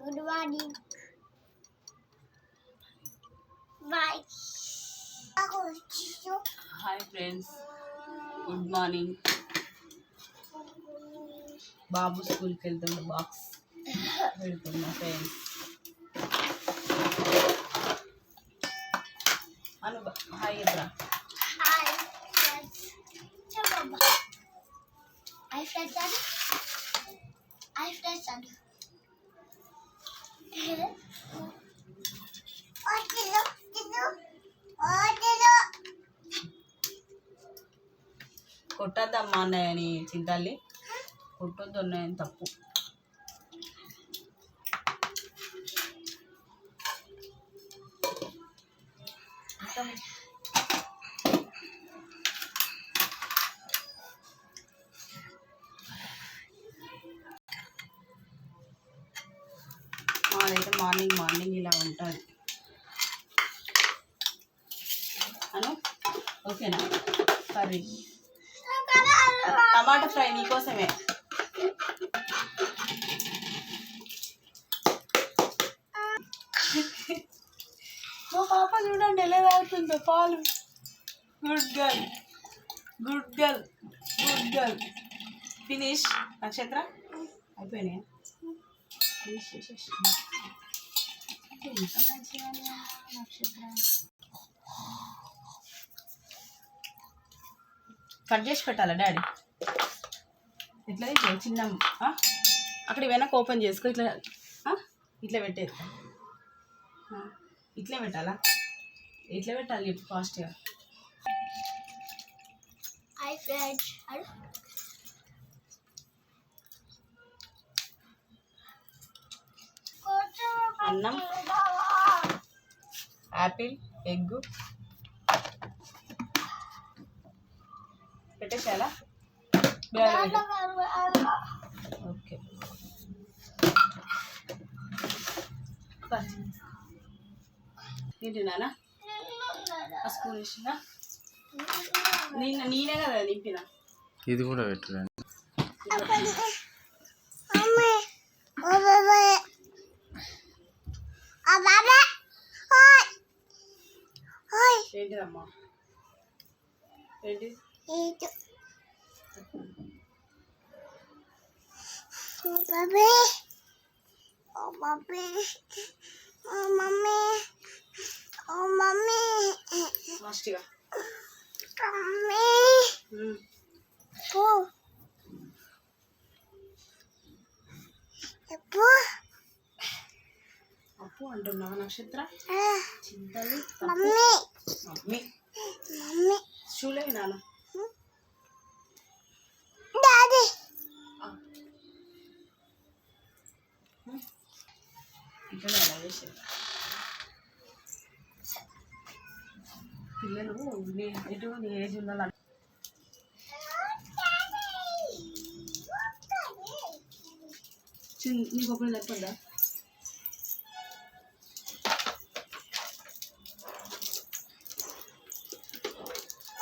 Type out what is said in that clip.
good morning boy hi friends good morning బాబు స్కూల్కి వెళ్తుండే box వెళ్తున్నా ఫ్రెండ్స్ అను హాయ్ ఇద్రా హాయ్ ఫ్రెండ్స్ చెప్పమ్మా హాయ్ ఫ్రెండ్స్ అను కొట్టద్దమ్మా అన్నయ్యని చింతల్లి. కొట్టొద్దు అన్నయ్యని తప్పు. Thank అయితే మార్నింగ్ మార్నింగ్ ఇలా ఉంటుంది అను? ఓకేనా? కర్రీ. టమాటా ఫ్రై నీకోసమే. మా పాప చూడండి ఎలా తాగుతుందో పాలు. Good girl. Good girl. Good girl. Finish. Nakshatra? అయిపోయినాయా? కట్ చేసి పెట్టాలా డాడీ ఇట్లా ఇట్లా చిన్న ఆ? అక్కడ వెనక ఓపెన్ చేసుకో ఇట్లా ఆ? ఇట్లా పెట్టేది ఆ. ఇట్లా పెట్టాలా ఇట్లా పెట్టాలి ఫాస్ట్గా అన్నం. యాపిల్ ఎగ్ పెట్టేసాలా ఓకే. ఏంటి నాన్న ఆ స్కూల్ ఇచ్చినా నేను నేనే కదా నింపిన ఇది కూడా పెట్టరండి ఏంటిదమ్మా? ఏంటి? ఫాస్ట్గా అప్పు అంటున్నావా నక్షత్ర? చింతలు తప్పు. మమ్మీ. షూలేవి నాన్న ఇక్కడ అలా వేసేది పిల్లలు ఎటు నీ ఏజ్ ఉండాలి నీకు ఒకటి సరిపోద్దా